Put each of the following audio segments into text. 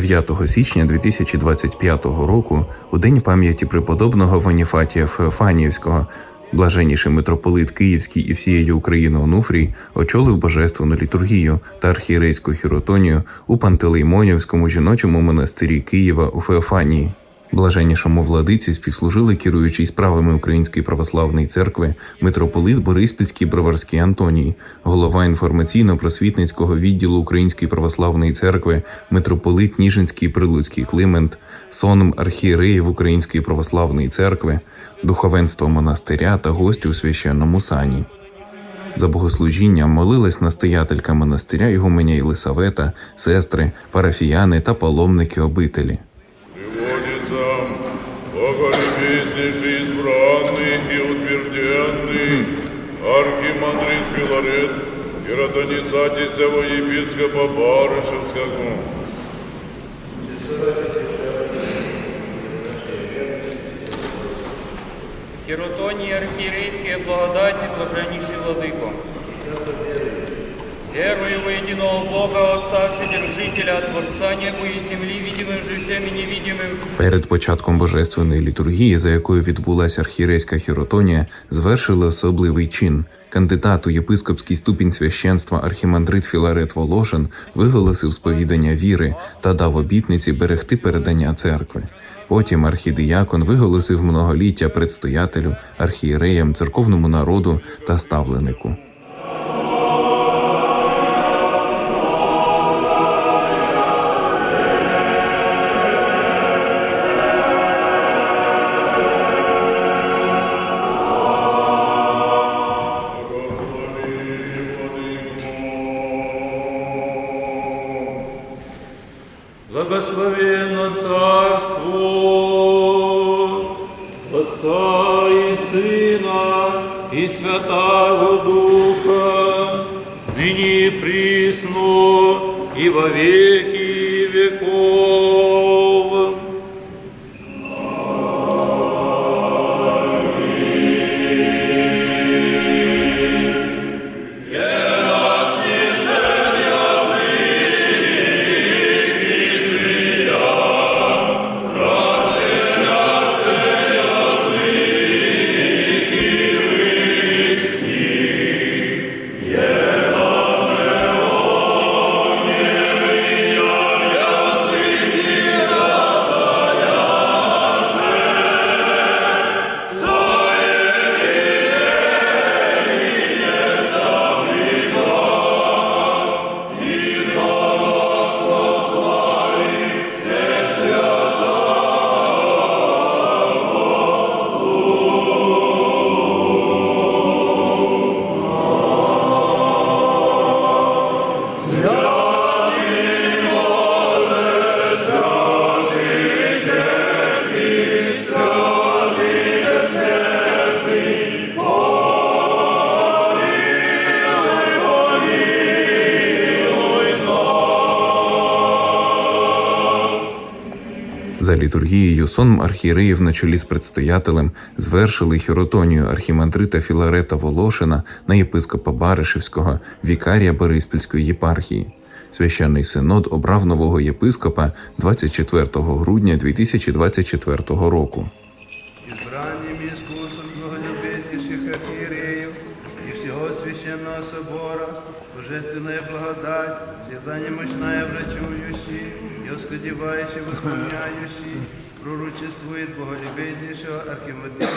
9 січня 2025 року, у день пам'яті преподобного Ваніфатія Феофаніївського, блаженніший митрополит Київський і всієї України Онуфрій очолив божественну літургію та архієрейську хіротонію у Пантелеймонівському жіночому монастирі Києва у Феофанії. Блаженнішому владиці співслужили керуючий справами Української православної церкви митрополит Бориспільський Броварський Антоній, голова інформаційно-просвітницького відділу Української православної церкви, митрополит Ніжинський Прилуцький Климент, сонм архієреїв Української православної церкви, духовенство монастиря та гості у священному сані. За богослужінням молилась настоятелька монастиря Ігуменя Єлисавета, сестри, парафіяни та паломники обителі. И родонисатися во епископа Барышевского. Хіротонії архиерейские благодати, блаженнейший владыко. Верую во единого Бога, Отца, Вседержителя, Творца неба и земли, видимым же всем и невидимым, Перед початком божественної літургії, за якою відбулася архієрейська хіротонія, звершили особливий чин. Кандидат у єпископський ступінь священства архімандрит Філарет Волошин виголосив сповідання віри та дав обітниці берегти передання церкви. Потім архідіякон виголосив многоліття предстоятелю, архієреям, церковному народу та ставленику. Благословенно Царство. Отца и Сына и Святого Духа, ныне и присно и літургією сонм архієреїв на чолі з предстоятелем звершили хіротонію архімандрита Філарета Волошина на єпископа Баришевського, вікарія Бориспільської єпархії. Священний синод обрав нового єпископа 24 грудня 2024 року. И оскодевающий, восполняющий, пророчествует боголюбезнейшего архимандрита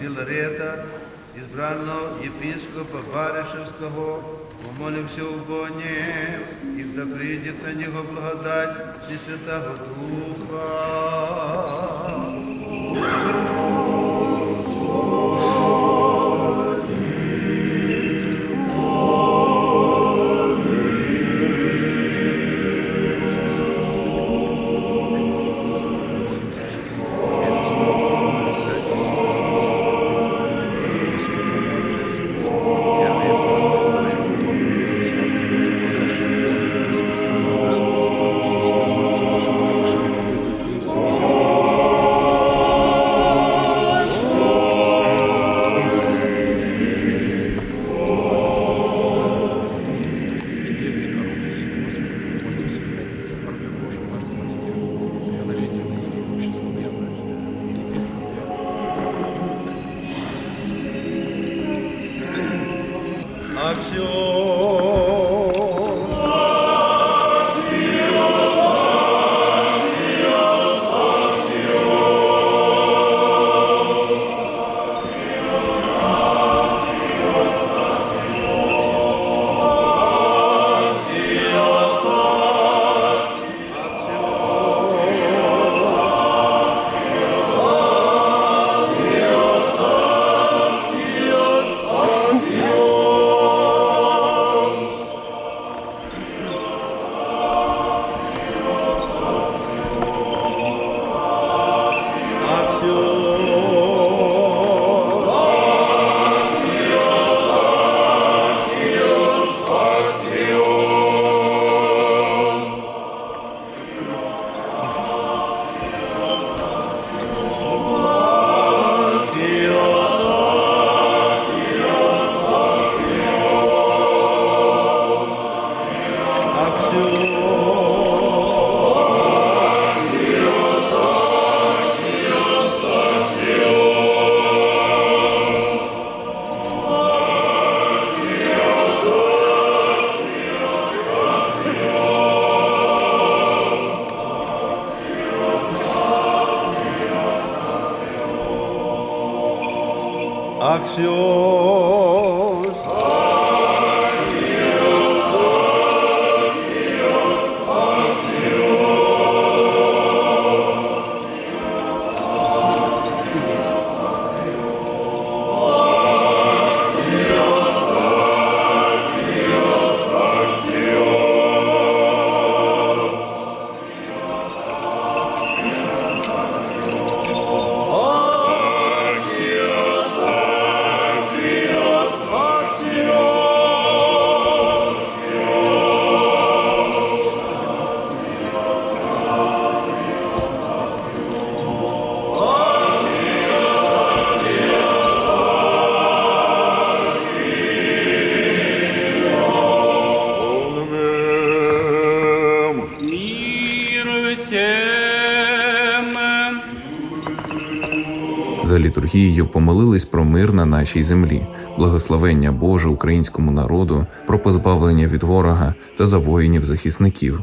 Филарета, избранного епископа Баришевського, умолимся у Боне, и да прийде на него благодать Всесвятого Духа. canción. 하시오 За літургією помолились про мир на нашій землі, благословення Боже українському народу, про позбавлення від ворога та за воїнів-захисників.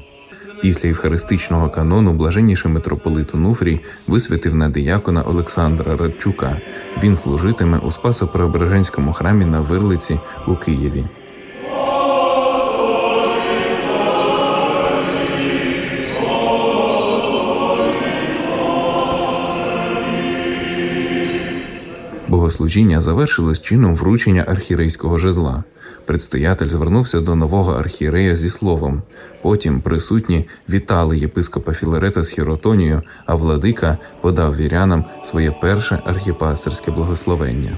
Після євхаристичного канону блаженніший митрополит Онуфрій висвятив на диякона Олександра Радчука. Він служитиме у Спасо-Преображенському храмі на Вирлиці у Києві. Богослужіння завершилось чином вручення архірейського жезла. Предстоятель звернувся до нового архієрея зі словом. Потім присутні вітали єпископа Філарета з Хіротонією, а владика подав вірянам своє перше архіпастерське благословення.